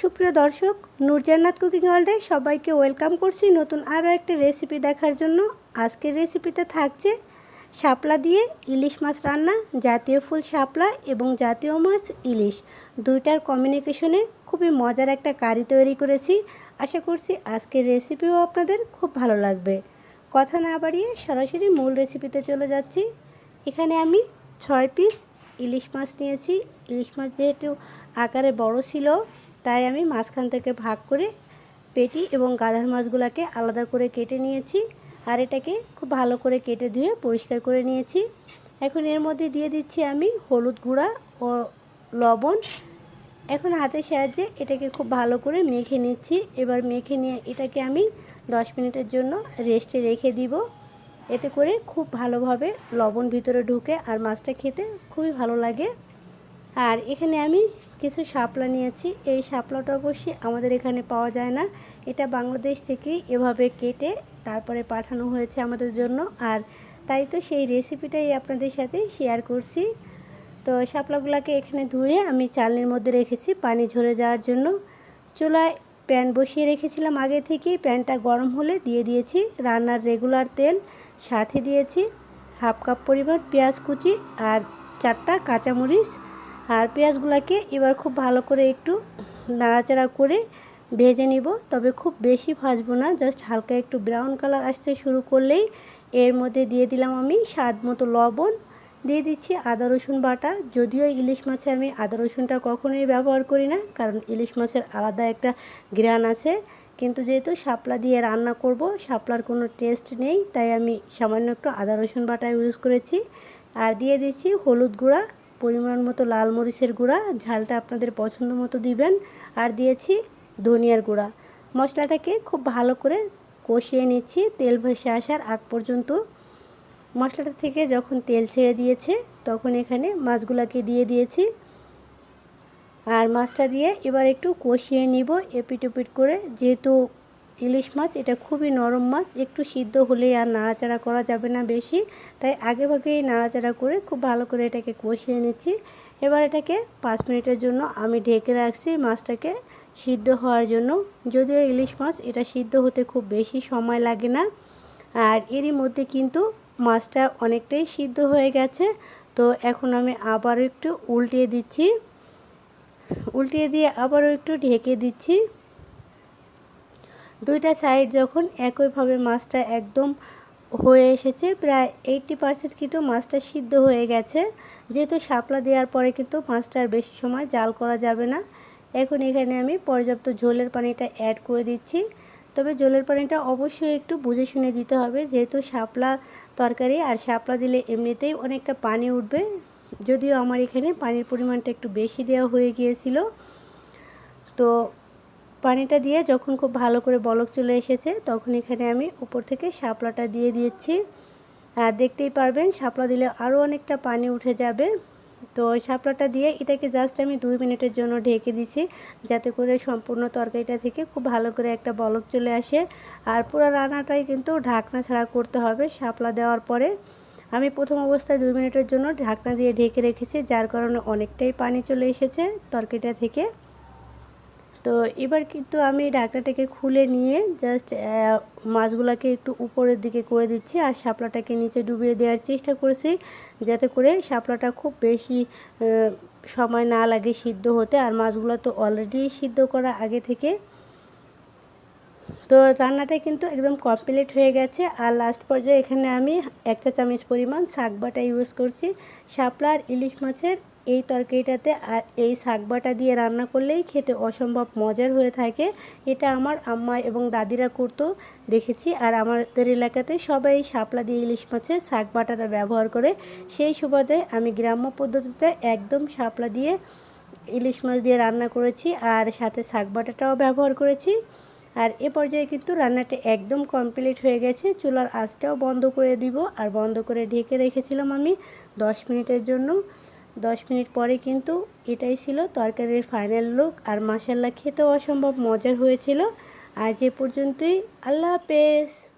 সুপ্রিয় দর্শক, নূরজান্নাত কুকিং ওয়ার্ল্ডে সবাইকে ওয়েলকাম করছি নতুন আরও একটা রেসিপি দেখার জন্য। আজকের রেসিপিতে থাকছে শাপলা দিয়ে ইলিশ মাছ রান্না, জাতীয় ফুল শাপলা এবং জাতীয় মাছ ইলিশ। দুইটার কমিউনিকেশনে খুবই মজার একটা কারি তৈরি করেছি। আশা করছি আজকের রেসিপিও আপনাদের খুব ভালো লাগবে। কথা না বাড়িয়ে সরাসরি মূল রেসিপিতে চলে যাচ্ছি। এখানে আমি ছয় পিস ইলিশ মাছ নিয়েছি। ইলিশ মাছ যেহেতু আকারে বড় ছিল তাই আমি মাঝখান থেকে ভাগ করে পেটি এবং গাধার মাছগুলোকে আলাদা করে কেটে নিয়েছি আর এটাকে খুব ভালো করে কেটে ধুয়ে পরিষ্কার করে নিয়েছি। এখন এর মধ্যে দিয়ে দিচ্ছি আমি হলুদ গুঁড়া ও লবণ। এখন হাতের সাহায্যে এটাকে খুব ভালো করে মেখে নিচ্ছি। এবার মেখে নিয়ে এটাকে আমি দশ মিনিটের জন্য রেস্টে রেখে দিব। এতে করে খুব ভালোভাবে লবণ ভিতরে ঢুকে আর মাছটা খেতে খুবই ভালো লাগে। আর এখানে আমি কিছু শাপলা নিয়েছি। এই শাপলাটা অবশ্যই আমাদের এখানে পাওয়া যায় না। এটা বাংলাদেশ থেকেই এভাবে কেটে তারপরে পাঠানো হয়েছে আমাদের জন্য। আর তাই তো সেই রেসিপিটাই আপনাদের সাথে শেয়ার করছি। তো শাপলাগুলোকে এখানে ধুয়ে আমি চালনির মধ্যে রেখেছি পানি ঝরে যাওয়ার জন্য। চুলায় প্যান বসিয়ে রেখেছিলাম আগে থেকেই। প্যানটা গরম হলে দিয়ে দিয়েছি রান্নার রেগুলার তেল। সাথে দিয়েছি হাফ কাপ পরিমাণ পেঁয়াজ কুচি আর চারটা কাঁচামরিচ। আর পেঁয়াজগুলোকে এবার খুব ভালো করে একটু নাড়াচাড়া করে ভেজে নিব। তবে খুব বেশি ভাজবো না, জাস্ট হালকা একটু ব্রাউন কালার আসতে শুরু করলেই এর মধ্যে দিয়ে দিলাম আমি স্বাদ মতো লবণ। দিয়ে দিচ্ছি আদা, রসুন বাটা। যদিও ইলিশ মাছে আমি আদা, রসুনটা কখনোই ব্যবহার করি না, কারণ ইলিশ মাছের আলাদা একটা গ্রান আছে। কিন্তু যেহেতু শাপলা দিয়ে রান্না করব, শাপলার কোনো টেস্ট নেই, তাই আমি সামান্য একটু আদা, রসুন বাটা ইউজ করেছি। আর দিয়ে দিচ্ছি হলুদ গুঁড়া। পরিমাণ মতো লাল মরিচের গুঁড়া, ঝালটা আপনাদের পছন্দ মতো দিবেন। আর দিয়েছি ধনিয়ার গুঁড়া। মশলাটাকে খুব ভালো করে কষিয়ে নিচ্ছি, তেল ভেসে আসার আগ পর্যন্ত। মশলাটা থেকে যখন তেল ছেড়ে দিয়েছে, তখন এখানে মাছগুলাকে দিয়ে দিয়েছি। আর মাছটা দিয়ে এবার একটু কষিয়ে নিব এপিট ওপিট করে, যেহেতু ইলিশ মাছ, এটা খুবই নরম মাছ, একটু সিদ্ধ হলে আর নাড়াচাড়া করা যাবে না বেশি। তাই আগে ভাগেই নাড়াচাড়া করে খুব ভালো করে এটাকে কষিয়ে নিচ্ছি। এবার এটাকে পাঁচ মিনিটের জন্য আমি ঢেকে রাখছি মাছটাকে সিদ্ধ হওয়ার জন্য। যদিও ইলিশ মাছ, এটা সিদ্ধ হতে খুব বেশি সময় লাগে না। আর এরই মধ্যে কিন্তু মাছটা অনেকটাই সিদ্ধ হয়ে গেছে। তো এখন আমি আবারও একটু উল্টিয়ে দিচ্ছি। উল্টিয়ে দিয়ে আবারও একটু ঢেকে দিচ্ছি। দুইটা সাইড যখন একইভাবে মাছটা একদম হয়ে এসেছে, প্রায় এইটটি পারসেন্ট কিন্তু মাছটা সিদ্ধ হয়ে গেছে। যেহেতু শাপলা দেওয়ার পরে কিন্তু মাছটা আর বেশি সময় জাল করা যাবে না। এখন এখানে আমি পর্যাপ্ত ঝোলের পানিটা অ্যাড করে দিচ্ছি। তবে জলের পানিটা অবশ্যই একটু বুঝে শুনে দিতে হবে, যেহেতু শাপলা তরকারি আর শাপলা দিলে এমনিতেই অনেকটা পানি উঠবে। যদিও আমার এখানে পানির পরিমাণটা একটু বেশি দেওয়া হয়ে গিয়েছিল। তো পানিটা দিয়ে যখন খুব ভালো করে বলক চলে এসেছে, তখন এখানে আমি উপর থেকে শাপলাটা দিয়ে দিয়েছি আর দেখতেই পারবেন, শাপলা দিলে আরও অনেকটা পানি উঠে যাবে। তো শাপলাটা দিয়ে এটাকে জাস্ট আমি দুই মিনিটের জন্য ঢেকে দিচ্ছি, যাতে করে সম্পূর্ণ তরকারিটা থেকে খুব ভালো করে একটা বলক চলে আসে। আর পুরো রান্নাটাই কিন্তু ঢাকনা ছাড়া করতে হবে শাপলা দেওয়ার পরে। আমি প্রথম অবস্থায় দুই মিনিটের জন্য ঢাকনা দিয়ে ঢেকে রেখেছি, যার কারণে অনেকটাই পানি চলে এসেছে তরকারিটা থেকে। তো এবার কিন্তু আমি ঢাকনাটাকে খুলে নিয়ে জাস্ট মাছগুলোকে একটু উপরের দিকে করে দিচ্ছি আর শাপলাটাকে নিচে ডুবিয়ে দেওয়ার চেষ্টা করছি যাতে করে শাপলাটা খুব বেশি সময় না লাগে সিদ্ধ হতে আর মাছগুলো তো অলরেডি সিদ্ধ করা আগে থেকে। তো রান্নাটা কিন্তু একদম কমপ্লিট হয়ে গেছে আর লাস্ট পর্যায়ে এখানে আমি এক চা চামচ পরিমাণ শাক বাটা ইউজ করছি। শাপলা আর ইলিশ মাছের এই তরকারিটাতে আর এই শাক বাটা দিয়ে রান্না করলেই খেতে অসম্ভব মজার হয়ে থাকে। এটা আমার আম্মা এবং দাদিরা করতো, দেখেছি। আর আমাদের এলাকাতে সবাই শাপলা দিয়ে ইলিশ মাছের শাক বাটাটা ব্যবহার করে। সেই সুবাদে আমি গ্রাম্য পদ্ধতিতে একদম শাপলা দিয়ে ইলিশ মাছ দিয়ে রান্না করেছি আর সাথে শাক বাটাটাও ব্যবহার করেছি। আর এ পর্যায়ে কিন্তু রান্নাটা একদম কমপ্লিট হয়ে গেছে। চুলার আঁচটাও বন্ধ করে দিব। আর বন্ধ করে ঢেকে রেখেছিলাম আমি দশ মিনিটের জন্য। দশ মিনিট পরে কিন্তু এটাই ছিল তরকারির ফাইনাল লুক আর মাসাল্লা খেতেও অসম্ভব মজার হয়েছিল। আজ এ পর্যন্তই, আল্লাহ হাফেজ।